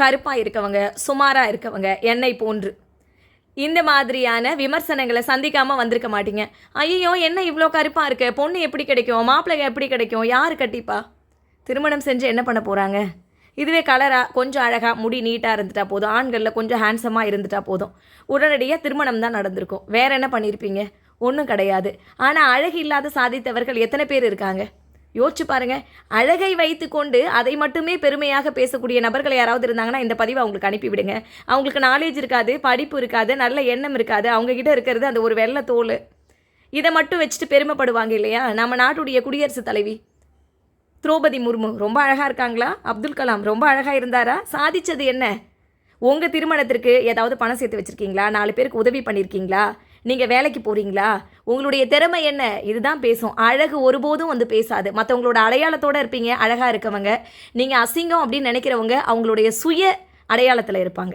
கருப்பாக இருக்கவங்க சுமாராக இருக்கவங்க என்னை போன்று. இந்த மாதிரியான விமர்சனங்களை சந்திக்காமல் வந்திருக்க மாட்டீங்க. ஐயோ என்ன இவ்வளோ கருப்பாக இருக்கு? பொண்ணு எப்படி கிடைக்கும்? மாப்பிள்ளை எப்படி கிடைக்கும்? யார் கட்டிப்பா? திருமணம் செஞ்சு என்ன பண்ண போகிறாங்க இதுவே கலராக கொஞ்சம் அழகாக முடி நீட்டாக இருந்துட்டா போதும். ஆண்களில் கொஞ்சம் ஹேண்ட்ஸமாக இருந்துட்டா போதும். உடனடியாக திருமணம் தான் நடந்திருக்கும். வேறு என்ன பண்ணியிருப்பீங்க ஒன்றும் கிடையாது. ஆனால் அழகு இல்லாத சாதித்தவர்கள் எத்தனை பேர் இருக்காங்க? யோசிச்சு பாருங்க. அழகை வைத்துக்கொண்டு அதை மட்டுமே பெருமையாக பேசக்கூடிய நபர்கள் யாராவது இருந்தாங்கன்னா இந்த பதிவை அவங்களுக்கு அனுப்பிவிடுங்க அவங்களுக்கு நாலேஜ் இருக்காது படிப்பு இருக்காது நல்ல எண்ணம் இருக்காது. அவங்க கிட்ட இருக்கிறது அந்த ஒரு வெள்ளை தோல். இதை மட்டும் வச்சுட்டு பெருமைப்படுவாங்க இல்லையா? நம்ம நாட்டுடைய குடியரசுத் தலைவி திரௌபதி முர்மு ரொம்ப அழகாக இருக்காங்களா? அப்துல் கலாம் ரொம்ப அழகாக இருந்தாரா? சாதிச்சது என்ன? உங்கள் திருமணத்திற்கு ஏதாவது பணம் சேர்த்து வச்சுருக்கீங்களா? நாலு பேருக்கு உதவி பண்ணியிருக்கீங்களா நீங்கள் வேலைக்கு போகிறீங்களா உங்களுடைய திறமை என்ன? இதுதான் பேசும். அழகு ஒருபோதும் வந்து பேசாது. மற்றவங்களோட அடையாளத்தோடு இருப்பீங்க அழகாக இருக்கவங்க. நீங்கள் அசிங்கம் அப்படின்னு நினைக்கிறவங்க அவங்களுடைய சுய அடையாளத்தில் இருப்பாங்க.